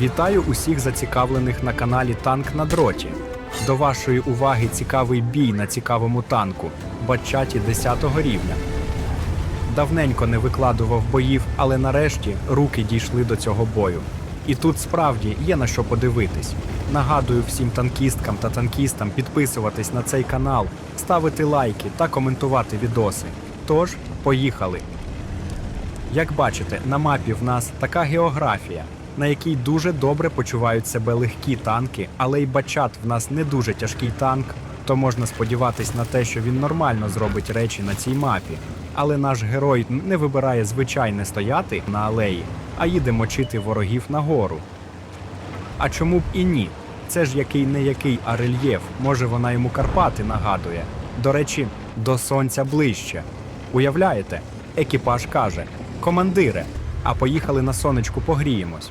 Вітаю усіх зацікавлених на каналі Танк на дроті. До вашої уваги цікавий бій на цікавому танку Батчаті 10 рівня. Давненько не викладував боїв, але нарешті руки дійшли до цього бою. І тут справді є на що подивитись. Нагадую всім танкісткам та танкістам підписуватись на цей канал, ставити лайки та коментувати відоси. Тож, поїхали! Як бачите, на мапі в нас така географія, на якій дуже добре почувають себе легкі танки, але й бачат в нас не дуже тяжкий танк, то можна сподіватись на те, що він нормально зробить речі на цій мапі. Але наш герой не вибирає звичайне стояти на алеї, а їде мочити ворогів нагору. А чому б і ні? Це ж який не який, а рельєф. Може, вона йому Карпати нагадує. До речі, до сонця ближче. Уявляєте? Екіпаж каже: Командире, а поїхали на сонечку погріємось.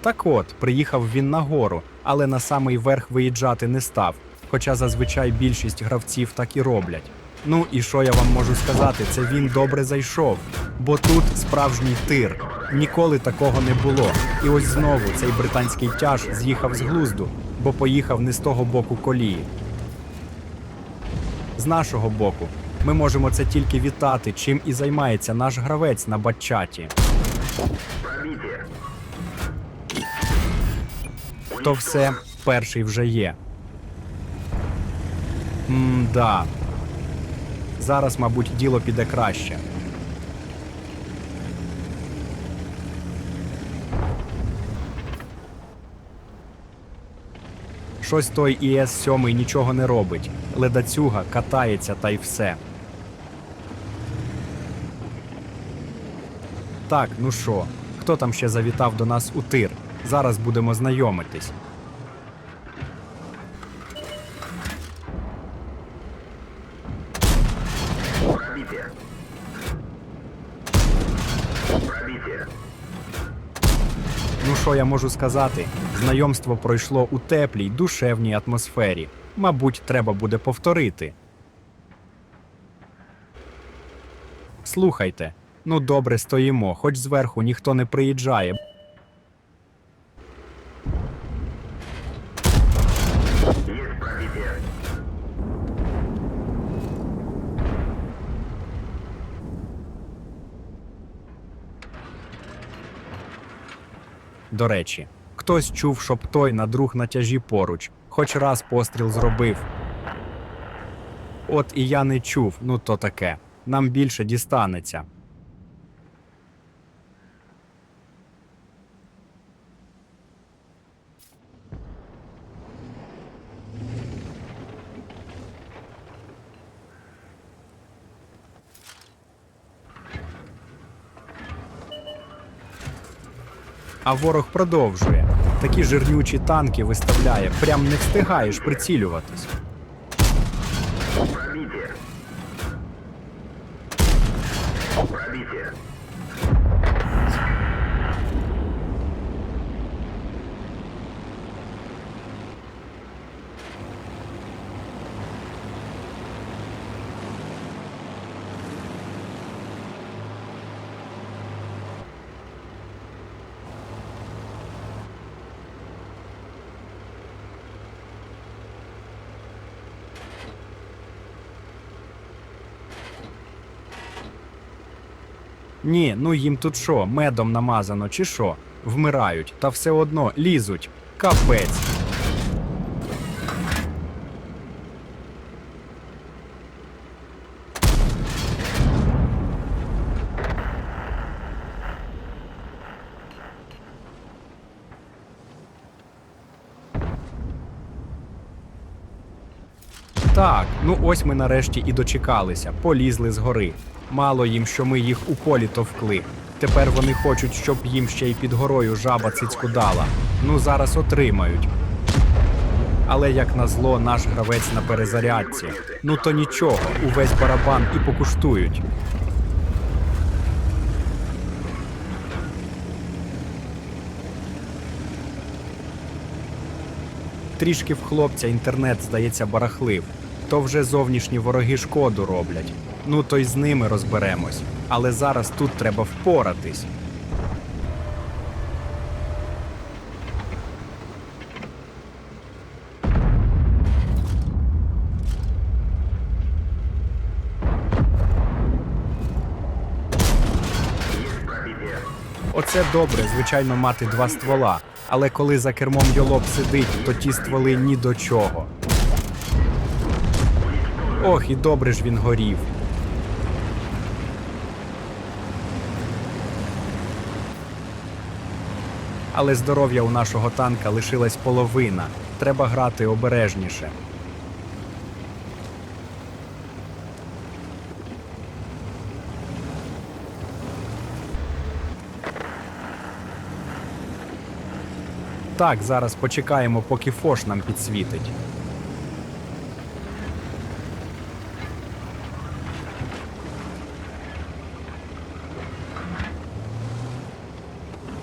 Так от, приїхав він на гору, але на самий верх виїжджати не став, хоча зазвичай більшість гравців так і роблять. Ну і що я вам можу сказати, це він добре зайшов, бо тут справжній тир. Ніколи такого не було. І ось знову цей британський тяж з'їхав з глузду, бо поїхав не з того боку колії. З нашого боку, ми можемо це тільки вітати, чим і займається наш гравець на батчаті. То все, перший вже є. М-да. Зараз, мабуть, діло піде краще. Щось той ІС 7 нічого не робить. Ледацюга катається та й все. Так, ну що, хто там ще завітав до нас у тир? Зараз будемо знайомитись. Ну що я можу сказати? Знайомство пройшло у теплій, душевній атмосфері. Мабуть, треба буде повторити. Слухайте, ну добре стоїмо, хоч зверху ніхто не приїжджає. До речі, хтось чув, щоб той на друг на тяжі поруч, хоч раз постріл зробив. От і я не чув, ну то таке. Нам більше дістанеться. А ворог продовжує. Такі жирнючі танки виставляє, прям не встигаєш прицілюватись. Ні, ну їм тут що, медом намазано чи що? Вмирають, та все одно лізуть. Капець. Так, ну ось ми нарешті і дочекалися, полізли з гори. Мало їм, що ми їх у полі товкли. Тепер вони хочуть, щоб їм ще й під горою жаба цицьку дала. Ну зараз отримають. Але як назло, наш гравець на перезарядці. Ну то нічого, увесь барабан і покуштують. Трішки в хлопця інтернет, здається, барахлив то вже зовнішні вороги шкоду роблять. Ну то й з ними розберемось. Але зараз тут треба впоратись. Оце добре, звичайно, мати два ствола. Але коли за кермом йолоп сидить, то ті стволи ні до чого. Ох, і добре ж він горів. Але здоров'я у нашого танка лишилась половина. Треба грати обережніше. Так, зараз почекаємо, поки Фош нам підсвітить.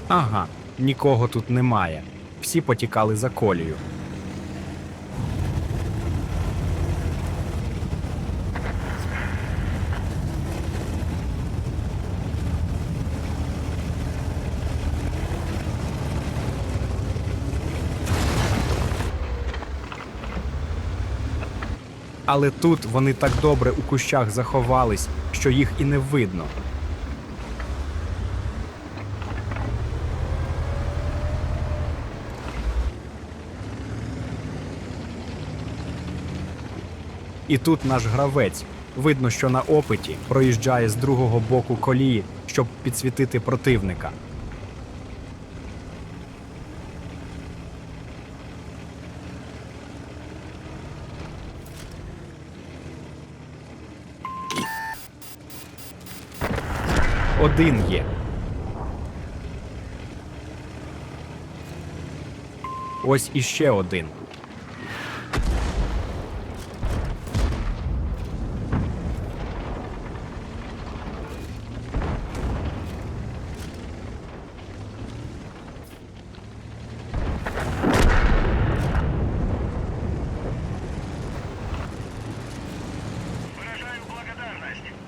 Ага, нікого тут немає. Всі потікали за колію. Але тут вони так добре у кущах заховались, що їх і не видно. І тут наш гравець. Видно, що на опиті проїжджає з другого боку колії, щоб підсвітити противника. Один є. Ось іще один.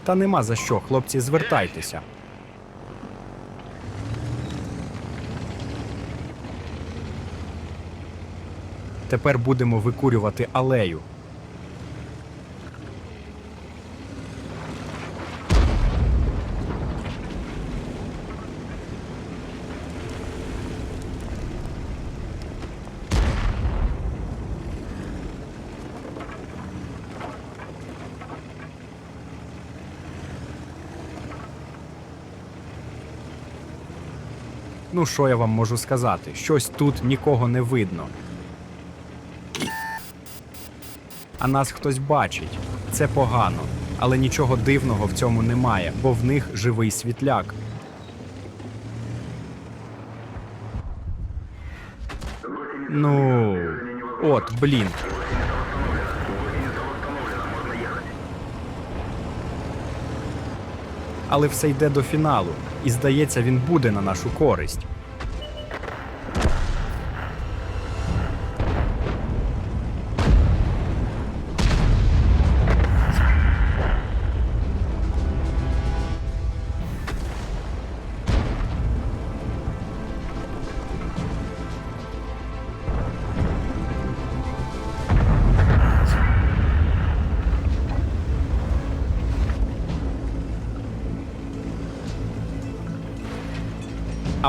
Та нема за що, хлопці, звертайтеся. Тепер будемо викурювати алею. Ну, що я вам можу сказати? Щось тут нікого не видно. А нас хтось бачить. Це погано. Але нічого дивного в цьому немає, бо в них живий світляк. Ну, от, блін. Але все йде до фіналу, і здається, він буде на нашу користь.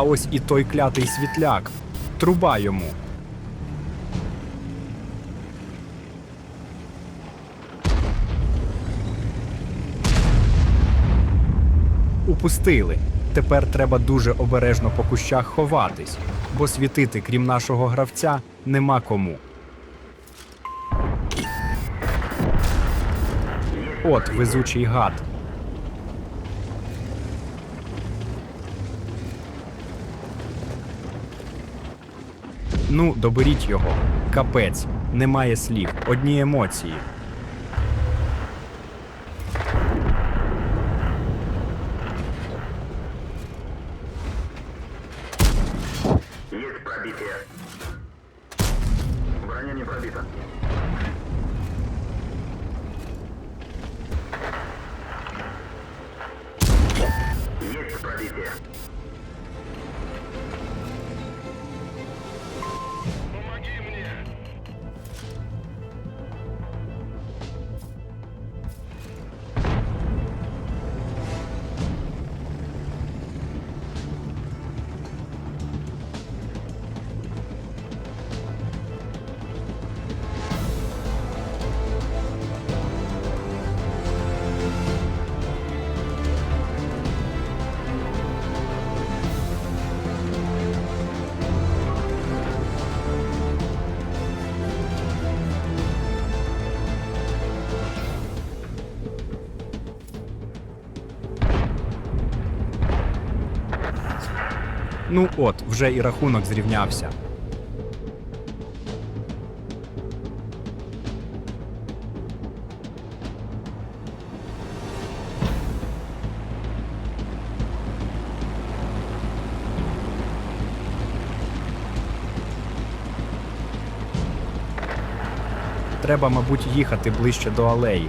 А ось і той клятий світляк. Труба йому. Упустили. Тепер треба дуже обережно по кущах ховатись, бо світити, крім нашого гравця, нема кому. От везучий гад. Ну, доберіть його. Капець. Немає слів. Одні емоції. Ну от, вже і рахунок зрівнявся. Треба, мабуть, їхати ближче до алеї.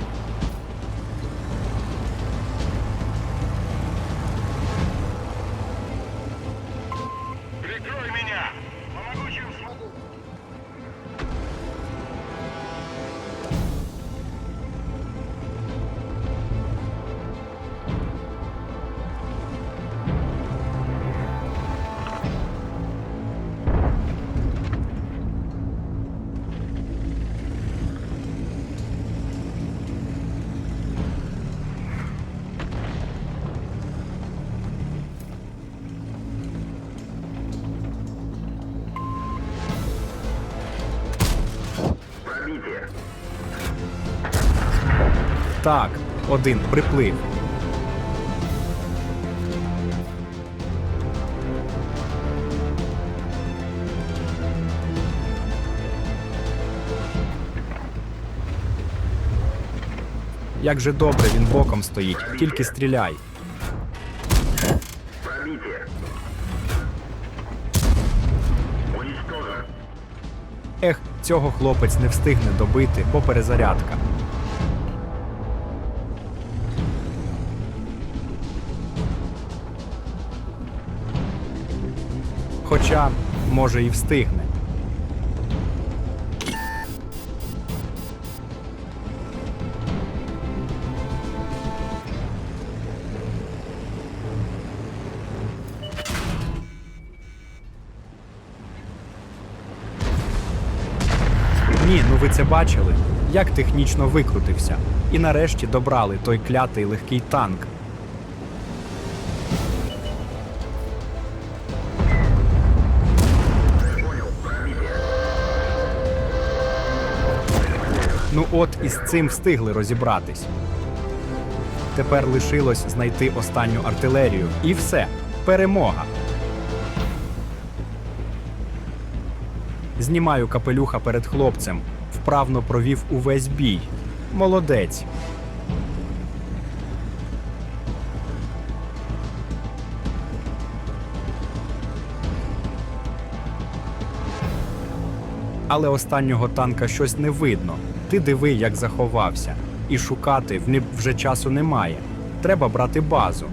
Пробитие! Так, один приплив. Як же добре він боком стоїть, тільки стріляй. Цього хлопець не встигне добити, бо перезарядка. Хоча, може, і встигне. Ні, ну ви це бачили, як технічно викрутився. І нарешті добрали той клятий легкий танк. Ну от із цим встигли розібратись. Тепер лишилось знайти останню артилерію. І все. Перемога. Знімаю капелюха перед хлопцем. Вправно провів увесь бій. Молодець. Але останнього танка щось не видно. Ти диви, як заховався. І шукати в вже часу немає. Треба брати базу.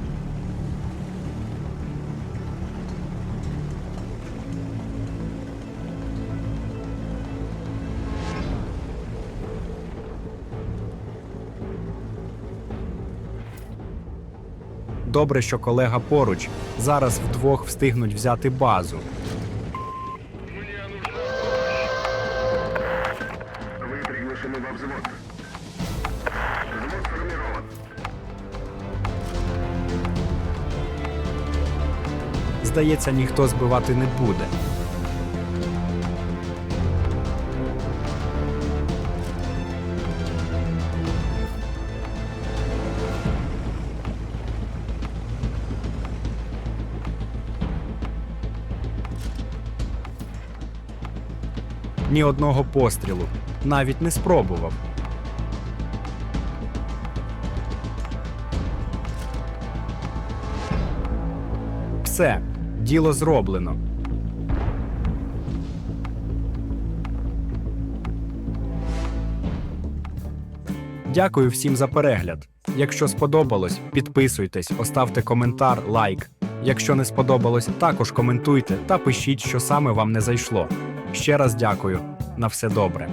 Добре, що колега поруч. Зараз вдвох встигнуть взяти базу. Вы приглашены во взвод. Взвод. Здається, ніхто збивати не буде. Ні одного пострілу. Навіть не спробував. Все, діло зроблено. Дякую всім за перегляд. Якщо сподобалось, підписуйтесь, оставте коментар, лайк. Якщо не сподобалось, також коментуйте та пишіть, що саме вам не зайшло. Ще раз дякую. На все добре.